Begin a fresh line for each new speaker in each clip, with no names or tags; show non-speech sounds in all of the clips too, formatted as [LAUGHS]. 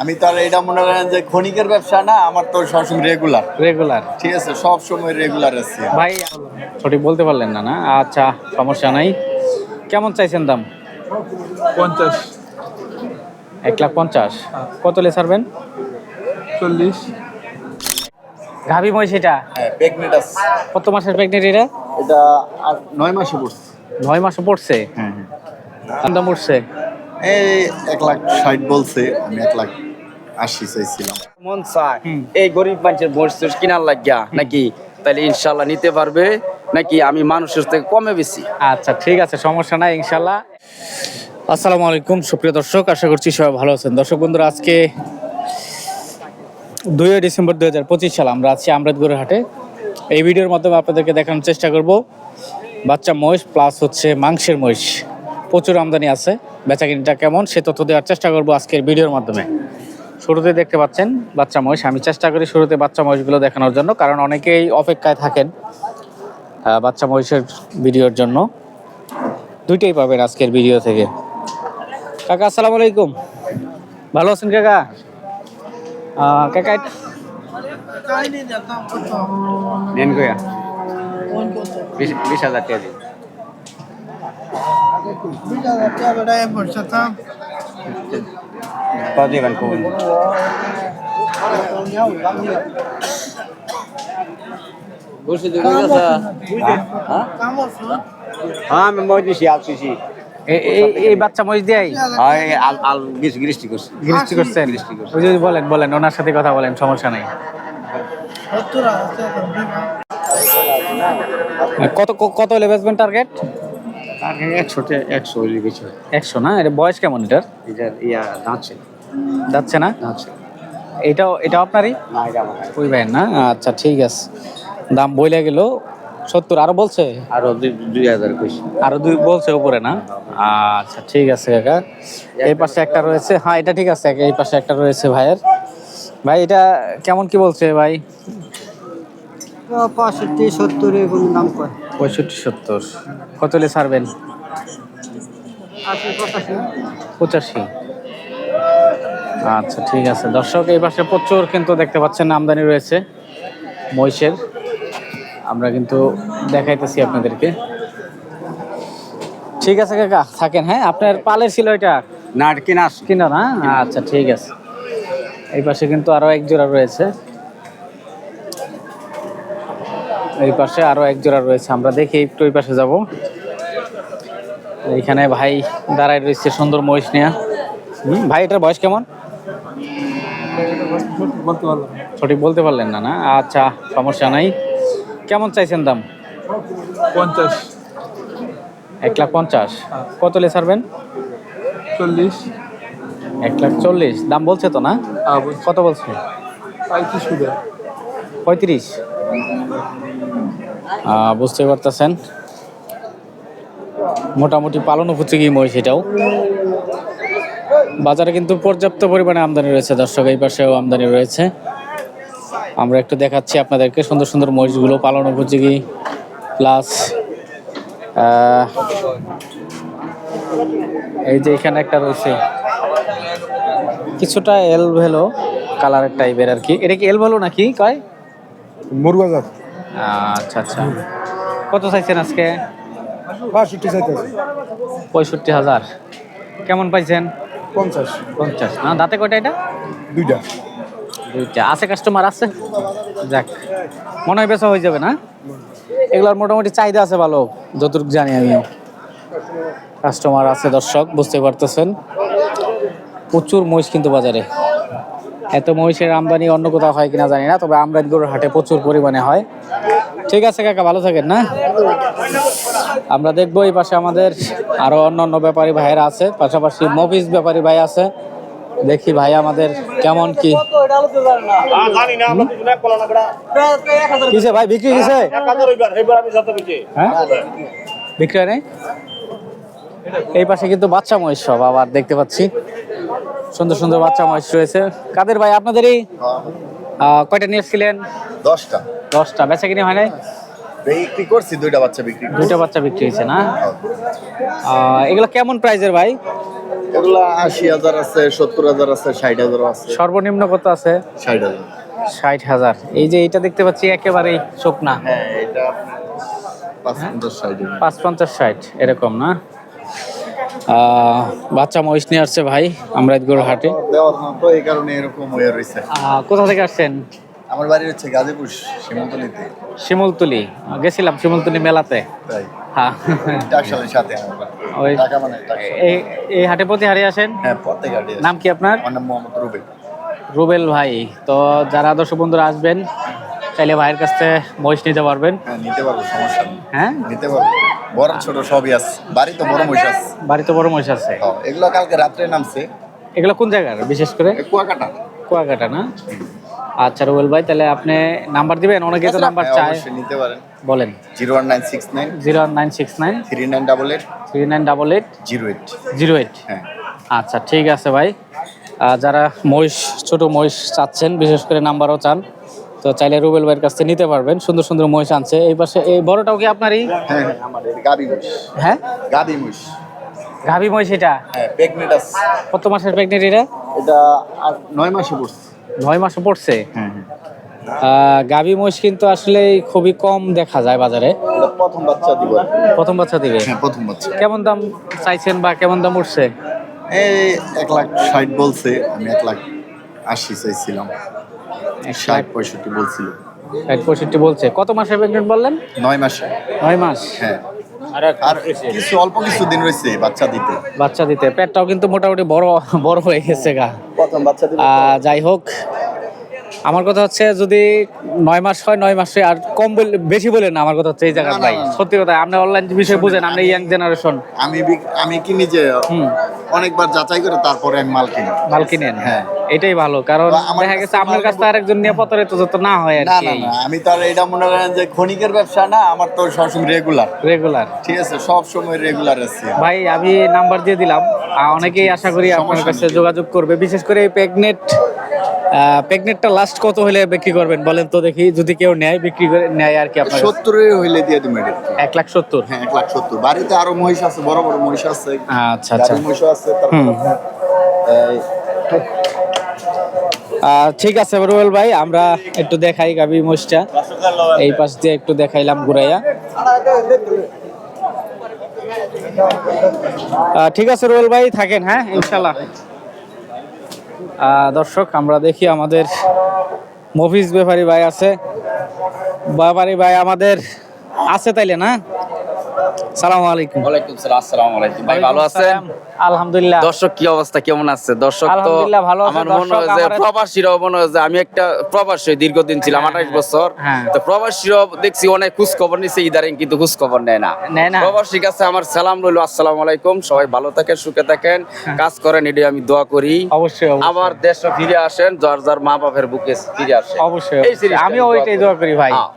আমি তো আর এটা মনে করেন যে ক্ষণিকের ব্যবসা না আমার তো সবসময় রেগুলার
রেগুলার
ঠিক আছে সব সময় রেগুলার আছি
ভাই সঠিক বলতে পারলেন না না? আচ্ছা সমস্যা নাই। কেমন চাইছেন দাম?
পঞ্চাশ।
এক লাখ পঞ্চাশ। কত লে ছাড়বেন?
চল্লিশ।
গাভি মই সেটা
হ্যাঁ প্রেগনেন্ট আছে।
কত মাসের প্রেগনেন্ট এটা?
এটা নয় মাসে পড়ছে।
নয় মাসে পড়ছে?
হ্যাঁ
কোন দাম উঠছে
এই এক লাখ ষাট বলছে আমি এক লাখ আশি চাইছিলাম।
মন চায় এই গরিব মানুষের মরিচ কিনার লাগিয়া নাকি? তাহলে ইনশাল্লাহ নিতে পারবে নাকি আমি মানুষের থেকে কমে বেশি?
আচ্ছা ঠিক আছে সমস্যা নাই ইনশাল্লাহ আসসালামু আলাইকুম সুপ্রিয় দর্শক আশা করছি সবাই ভালো আছেন। দর্শক বন্ধুরা আজকে দুই ডিসেম্বর দুই হাজার পঁচিশ সাল আমরা আছি আমরাদগুড়ের হাটে। এই ভিডিওর মাধ্যমে আপনাদেরকে দেখানোর চেষ্টা করব। বাচ্চা মহিষ প্লাস হচ্ছে মাংসের মহিষ। প্রচুর আমদানি আছে। বেচাকিনিটা কেমন সে তথ্য দেওয়ার চেষ্টা করব আজকের ভিডিওর মাধ্যমে। শুরুতে দেখতে পাচ্ছেন বাচ্চা মহিষ। আমি চেষ্টা করি শুরুতে বাচ্চা মহিষগুলো দেখানোর জন্য কারণ অনেকেই অপেক্ষায় থাকেন বাচ্চা মহিষের ভিডিওর জন্য। দুইটাই পাবেন আজকের ভিডিও থেকে। কাকা আসসালামু আলাইকুম। ভালো আছেন কাকা? কাকা বিশ বিশ হাজার টাকা
বসে হ্যাঁ আমি মই দিছি আল দিছি
এই এই বাচ্চা মহিষ দিয়াই
আর আল আল গিস গৃষ্টি করছি
গৃষ্টি করছেন ওই যে বলেন বলেন ওনার সাথে কথা বলেন সমস্যা নাই কত কত হলে বেচবেন টার্গেট
একশো একশো হইলে
একশো না? এটা বয়স কেমন এটার?
এটা ইয়া দাঁড়ছে
যাচ্ছে না?
দাঁড়ছে
এটাও এটা আপনারই?
না এটা আমার
ওই ভাই না? আচ্ছা ঠিক আছে। দাম বইলে গেল সত্তর আরও বলছে?
আরও দুই দুই হাজার কইছি
আরও দুই বলছে উপরে না? আচ্ছা ঠিক আছে কাকা। এই পাশে একটা রয়েছে। হ্যাঁ এটা ঠিক আছে এই পাশে একটা রয়েছে ভাইয়ের। ভাই এটা কেমন কি বলছে ভাই?
পঁয়ষট্টি সত্তর এরকম দাম কয়?
পঁয়ষট্টি সত্তর। কত হলে ছাড়বেন?
পঁচাশি।
আচ্ছা ঠিক আছে। দর্শক এই পাশে প্রচুর কিন্তু দেখতে পাচ্ছেন আমদানি রয়েছে মহিষের। আমরা কিন্তু দেখাইতেছি আপনাদেরকে। ঠিক আছে কাকা থাকেন হ্যাঁ? আপনার পালের ছিল এটা?
না কিনা
কিনা না আচ্ছা ঠিক আছে। এই পাশে কিন্তু আরও এক জোড়া রয়েছে। এই পাশে আরও এক জোড়া রয়েছে। আমরা দেখি একটু ওই পাশে যাব। এইখানে ভাই দাঁড়ায় রয়েছে সুন্দর মহিষ নেয়া। হুম, ভাই এটার বয়স কেমন? সঠিক বলতে পারলেন না না? আচ্ছা সমস্যা নাই। কেমন চাইছেন দাম?
পঞ্চাশ।
এক লাখ পঞ্চাশ। কত লে ছাড়বেন?
চল্লিশ।
এক লাখ চল্লিশ। দাম বলছে তো না?
হ্যাঁ
কত বলছে?
পঁয়ত্রিশ
পঁয়ত্রিশ। বুঝতে পারতেছেন। মোটামুটি পালন উপযোগী মহিষ এটাও। বাজারে কিন্তু পর্যাপ্ত পরিমাণে আমদানি রয়েছে দর্শক, এই পাশেও আমদানি রয়েছে। আমরা একটু দেখাচ্ছি আপনাদেরকে সুন্দর সুন্দর মহিষগুলো পালন উপযোগী। প্লাস এই যে এখানে একটা রয়েছে কিছুটা এল ভেলো কালারের টাইপের আর কি। এটা কি এল ভেলো নাকি কয়?
মুরগাজাত
আচ্ছা আচ্ছা। কত চাইছেন আজকে?
বাষট্টি চাইতেছে।
পঁয়ষট্টি হাজার। কেমন পাইছেন?
পঞ্চাশ।
পঞ্চাশ। না দাঁতে কয়টা এটা?
দুইটা।
দুইটা। আছে কাস্টমার আছে? যাক মনে হয় বেচা হয়ে যাবে না? এগুলোর মোটামুটি চাহিদা আছে ভালো যতটুকু জানি আমিও। কাস্টমার আছে দর্শক বুঝতে পারতেছেন। প্রচুর মহিষ কিন্তু বাজারে। এত মহিষের আমদানি অন্য কোথাও হয় কিনা জানি না, তবে আমরাদগড়ের হাটে প্রচুর পরিমাণে হয়। ঠিক আছে কাকা, ভালো থাকেন, না? আমরা দেখব এই পাশে আমাদের আরও অন্য অন্য ব্যাপারী ভাইয়েরা আছে, পাশাপাশি মফিস ব্যাপারী ভাই আছে। দেখি ভাই আমাদের কেমন কি। ভাই, বিক্রি হ্যাঁ? বিক্রি নাই? এই পাশে কিন্তু বাচ্চা মহিষ আবার দেখতে পাচ্ছি। সুন্দর সুন্দর বাচ্চা মহিষ রয়েছে। কাদের ভাই আপনাদেরই? আহ, কয়টা নিয়ে এসেছিলেন
দশটা।
দশটা। বেচা কিনে হয় নাই?
বিক্রি করছি দুইটা বাচ্চা বিক্রি
দুইটা বাচ্চা বিক্রি হয়েছে না? আহ, এগুলো কেমন প্রাইজের ভাই?
এগুলা আশি হাজার আছে সত্তর হাজার আছে ষাট হাজার আছে।
সর্বনিম্ন কত আছে?
ষাট হাজার।
ষাট হাজার। এই যে এটা দেখতে পাচ্ছি একেবারেই শুকনা।
হ্যাঁ এটা পাঁচ পঞ্চাশ ষাট
এরকম না? বাচ্চা মহিষ নিয়ে আসছে ভাই আমরাদগড় হাটে।
দেওয়ার এই কারণে এরকম হয়ে রয়েছে
কোথা থেকে আসছেন?
আমার বাড়ি হচ্ছে গাজীপুর সীমন্তলিতে
শিমুলতুলি। গেছিলাম শিমুলতুলি মেলাতে।
তাই।
হ্যাঁ।
টাকশালের সাথে
ওই
টাকা মানে
এই এই হাটে প্রতি হারিয়ে আসেন?
হ্যাঁ প্রত্যেক হাটে
নাম কি আপনার?
আমার নাম মোহাম্মদ রুবেল।
রুবেল ভাই তো যারা দর্শক বন্ধুরা আসবেন চাইলে ভাইয়ের কাছ থেকে মহিষ নিতে পারবেন।
হ্যাঁ নিতে পারব সমস্যা নেই।
হ্যাঁ?
নিতে পারব। বড় ছোট সবই আছে। বাড়ি তো বড় মহিষ আছে।
বাড়িতে বড় মহিষ আছে।
এগুলো কালকে রাত্রে নামছে।
এগুলো কোন জায়গার বিশেষ করে?
কুয়াকাটা।
কুয়াকাটা না? আচ্ছা রুবেল ভাই তাহলে আপনি নাম্বার দিবেন? অনেকে তো নাম্বার
হ্যাঁ,
চায়।
নিতে পারেন।
বলেন।
Zero one nine six nine.
Zero one nine six nine.
Three nine double eight.
Three nine double eight.
Zero eight.
Zero eight.
হ্যাঁ।
আচ্ছা ঠিক আছে ভাই। যারা মহিষ ছোট মহিষ চাচ্ছেন বিশেষ করে নাম্বারও চান তো চাইলে রুবেল ভাইয়ের কাছ থেকে নিতে পারবেন। সুন্দর সুন্দর মহিষ আনছে। এই পাশে এই বড়টাও কি আপনারই?
হ্যাঁ এটা গাবি মহিষ।
হ্যাঁ?
গাবি মহিষ।
গাভী মহিষ এটা?
হ্যাঁ প্রেগনেন্ট আছে
কত মাসের প্রেগনেন্ট এটা?
এটা আর নয় মাসে পড়ছে।
নয় মাসে পড়ছে?
হ্যাঁ হ্যাঁ।
গাভী মহিষ কিন্তু আসলে খুবই কম দেখা যায় বাজারে।
প্রথম বাচ্চা দিব
প্রথম বাচ্চা দিবে?
হ্যাঁ প্রথম বাচ্চা।
কেমন দাম চাইছেন বা কেমন দাম উঠছে?
এই এক লাখ ষাট বলছে আমি এক লাখ আশি চাইছিলাম। ষাট পঁয়ষট্টি বলছিল।
ষাট পঁয়ষট্টি বলছে। কত মাসের প্রেগনেন্ট বললেন?
নয় মাসে।
নয় মাস?
হ্যাঁ। আর কিছু অল্প কিছু দিন রয়েছে বাচ্চা দিতে।
বাচ্চা দিতে। পেটটাও কিন্তু মোটামুটি বড় বড় হয়ে গেছে গা।
প্রথম বাচ্চা
আহ, যাই হোক আমার কথা হচ্ছে যদি নয় মাস হয় নয় মাসে আর কম বলে বেশি বলে না আমার কথা হচ্ছে এই জায়গা ভাই। সত্যি কথা আপনি অনলাইন বিষয়ে বুঝেন আপনি ইয়াং জেনারেশন
আমি আমি যে
হুম।
অনেকবার যাচাই করে তারপরে আমি মাল কিনি।
মাল কিনেন
হ্যাঁ।
এটাই ভালো কারণ
আমার
দেখা গেছে আপনার কাছে আরেকজন নিয়ে পতরে তো যত না হয় আর
না
কি।
আমি তো এটা মনে করেন যে ক্ষণিকের ব্যবসা না আমার তো সবসময় রেগুলার
রেগুলার
ঠিক আছে সব সময় রেগুলার আছে
ভাই আমি নাম্বার দিয়ে দিলাম। অনেকেই আশা করি আপনার কাছে যোগাযোগ করবে বিশেষ করে এই প্রেগনেট প্রেগনেটটা লাস্ট কত হলে বিক্রি করবেন বলেন তো দেখি যদি কেউ নেয় বিক্রি করে নেয় আর কি আপনার
হইলে দিয়ে এটা।
এক লাখ সত্তর?
হ্যাঁ এক লাখ সত্তর। বাড়িতে আরও মহিষ আছে বড় বড় মহিষ আছে।
আচ্ছা আচ্ছা।
গাড়ি মহিষও আছে
ঠিক আছে রুয়েল ভাই আমরা একটু দেখাই গাবি মোষটা এই পাশ দিয়ে একটু দেখাইলাম ঘুরাইয়া। ঠিক আছে রুয়েল ভাই থাকেন হ্যাঁ ইনশাল্লাহ। দর্শক আমরা দেখি আমাদের মফিজ ব্যাপারী ভাই আছে। ব্যাপারী ভাই আমাদের আছে তাইলে না? সালাম আলাইকুম।
ওয়ালাইকুম সালাম আসসালামু আলাইকুম। ভাই ভালো আছেন?
আলহামদুলিল্লাহ।
দর্শক কি অবস্থা? কেমন আছে? দর্শক তো আমার মনে হয় যে প্রবাসীরাও মনে হয় যে আমি একটা প্রবাসী দীর্ঘদিন ছিলাম আঠাশ বছর।
হ্যাঁ।
তো প্রবাসীরাও দেখছি অনেক খোঁজ খবর নিচ্ছে ইদারিং কিন্তু খোঁজ খবর নেয় না। প্রবাসীর কাছে আমার সালাম রইল আসসালামু আলাইকুম। সবাই ভালো থাকেন সুখে থাকেন। কাজ করেন এটাই আমি দোয়া করি।
হ্যাঁ। অবশ্যই।
আবার দেশে ফিরে আসেন যার যার মা বাপের বুকে ফিরে আসেন।
অবশ্যই
আমি
ওইটাই দোয়া করি ভাই।
হ্যাঁ।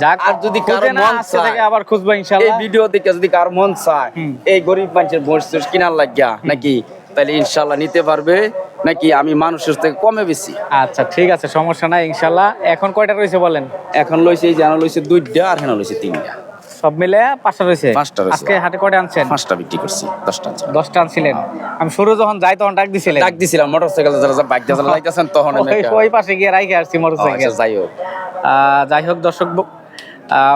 যাক
আর যদি
কারও
মন চায়,
আবার খুঁজবো
এই ভিডিও দেখে যদি কারও মন চায় এই গরিব মানুষের কিনার লাগিয়া নাকি? তাহলে ইনশাআল্লাহ নিতে পারবে নাকি আমি মানুষের থেকে কমে বেশি?
আচ্ছা ঠিক আছে সমস্যা নাই ইনশাআল্লাহ এখন কয়টা রয়েছে বলেন?
এখন লইছে এই জানা লইছে দুইটা আর হেন লইছে তিনটা।
সব মিলে পাঁচটা রয়েছে?
পাঁচটা রয়েছে।
আজকে হাটে কয়টা আনছেন?
পাঁচটা বিক্রি করছি দশটা আনছি।
দশটা আনছিলেন। আমি শুরু যখন যাই তখন ডাক দিছিলেন।
ডাক দিছিলাম মোটর সাইকেল যারা বাইক যারা লাইতেছেন তখন
ওই- পাশে গিয়ে রাইখে আসছি মোটরসাইকেল।
আচ্ছা, যাই হোক।
যাই হোক দর্শক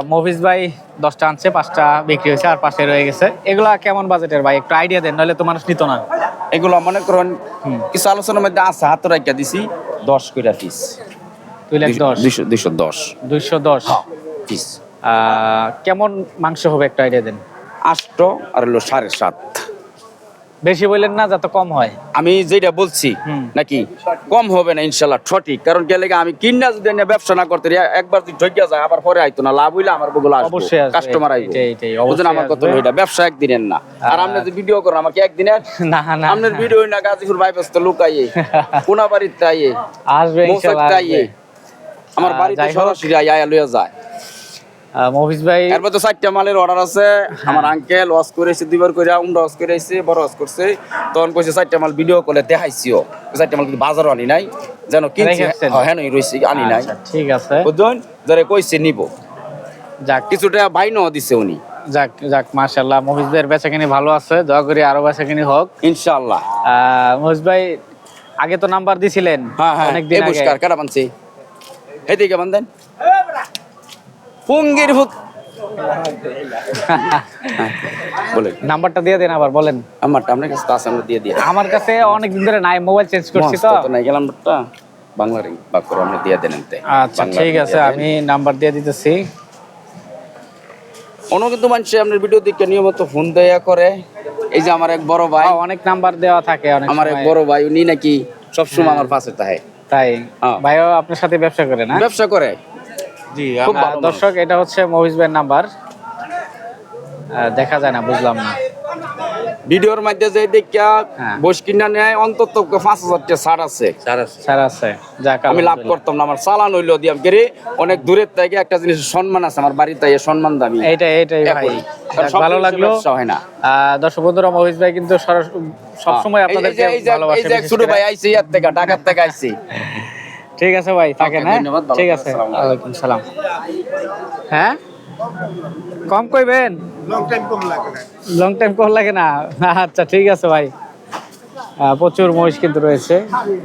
মফিজ ভাই দশটা আনছে পাঁচটা বিক্রি হয়েছে আর পাশে রয়ে গেছে। এগুলা কেমন বাজেটের ভাই? একটু আইডিয়া দেন নইলে তো মানুষ নিত না।
এগুলো মনে করেন কিছু আলোচনার মধ্যে আছে হাত রাখিয়া দিছি। দশ কইরা পিস
দুই লাখ দশ।
দুইশো দশ।
দুইশো দশ।
পিস
আহ, কেমন মাংস হবে একটা আইডিয়া দেন।
আষ্ট আর হলো সাড়ে সাত।
বেশি বললেন না যাতে কম হয়।
আমি যেটা বলছি নাকি কম হবে না ইনশাল্লাহ সঠিক। কারণ গেলে আমি কিনা যদি ব্যবসা না করতে একবার যদি ঠকিয়া যায় আবার পরে আইতো না লাভ হইলে আমার বগুলো আসবে। কাস্টমার আইবো। বুঝুন আমার কথা
আসবে।
ওইটা ব্যবসা একদিনের না। আর আপনি যদি ভিডিও করেন আমাকে একদিনের? [LAUGHS]
না না
আপনার ভিডিও না। গাজীপুর বাইপাস তো লুকাইয়ে [LAUGHS] কোনা বাড়ির তাইয়ে
আসবে
মোসাক
ইনশাআল্লাহ
আমার বাড়িতে সরাসরি আয়া লইয়া যায়।
মফিজ ভাই
এরপর তো চারটা মালের অর্ডার আছে। আমার আঙ্কেল ওয়াশ করেছে দুইবার করে উমরা ওয়াশ করেছে বড় ওয়াশ করছে। তখন কইছে চারটা মাল ভিডিও করলে দেখাইছিও। চারটা মাল কিন্তু বাজারও আনি নাই যেন কিনছি? হ্যাঁ রইছে আনি নাই।
আচ্ছা, ঠিক আছে।
বুঝলেন যারা কইছে নিব।
যাক।
কিছুটা বাইনও দিছে উনি।
যাক যাক মাশাল্লাহ মহিষ ভাইয়ের বেচাকিনি ভালো আছে দয়া করি আরও বেচাকিনি হোক।
ইনশাআল্লাহ।
মহিষ ভাই আগে তো নাম্বার দিছিলেন
হ্যাঁ হ্যাঁ।
অনেকদিন
এই
আগে।
পুরস্কার কাটা বানছি? এদিকে বান্ধেন পুঙ্গির হুক বলে
নাম্বারটা দিয়ে দেন আবার বলেন।
আমারটা আপনার কাছে তো আছে আমরা দিয়ে দিয়ে
আমার কাছে অনেকদিন ধরে নাই মোবাইল চেঞ্জ করছি তো।
তো নাই গেলাম নাম্বারটা বাংলা রিং বাক করে আমরা দিয়ে দেন এনতে।
আচ্ছা ঠিক আছে আমি নাম্বার দিয়ে দিতেছি।
অন্য কিন্তু মানুষ আপনার ভিডিও দেখে নিয়মিত ফোন দেয়া করে। এই যে আমার এক বড় ভাই।
অনেক নাম্বার দেওয়া থাকে অনেক
আমার এক বড় ভাই উনি নাকি সবসময় আমার পাশে থাকে।
তাই?
হ্যাঁ।
ভাইও আপনার সাথে ব্যবসা করে না?
ব্যবসা করে।
জি। দর্শক এটা হচ্ছে মহিষ ভাইয়ের নাম্বার। দেখা যায় না বুঝলাম না।
ভিডিওর মধ্যে যে দেখা
হ্যাঁ।
বস কিনা নেয় অন্তত পাঁচ হাজার টাকা ছাড় আছে।
স্যার আছে। যাক
আমি লাভ করতাম না আমার চালান হইল দিয়াম কেরে অনেক দূরের থেকে একটা জিনিস সম্মান আছে আমার বাড়িতে এই সম্মান দামি।
এইটাই এইটাই ভাই। ভালো লাগল।
হয় না।
আহ, দর্শক বন্ধুরা মহিষ ভাই কিন্তু সরাস- সবসময়
এই- এই
আপনাদেরকে
যে- এই যে-
ভালোবাসে
এই যে ছোট ভাই আইছে ইয়ার থেকে ঢাকার থেকে আইছে। [LAUGHS]
ঠিক আছে ভাই থাকেন হ্যাঁ? ঠিক আছে। ওয়ালাইকুম সালাম। হ্যাঁ? কম কইবেন? লং টাইম কম লাগে না। আচ্ছা ঠিক আছে ভাই। প্রচুর মহিষ কিন্তু রয়েছে।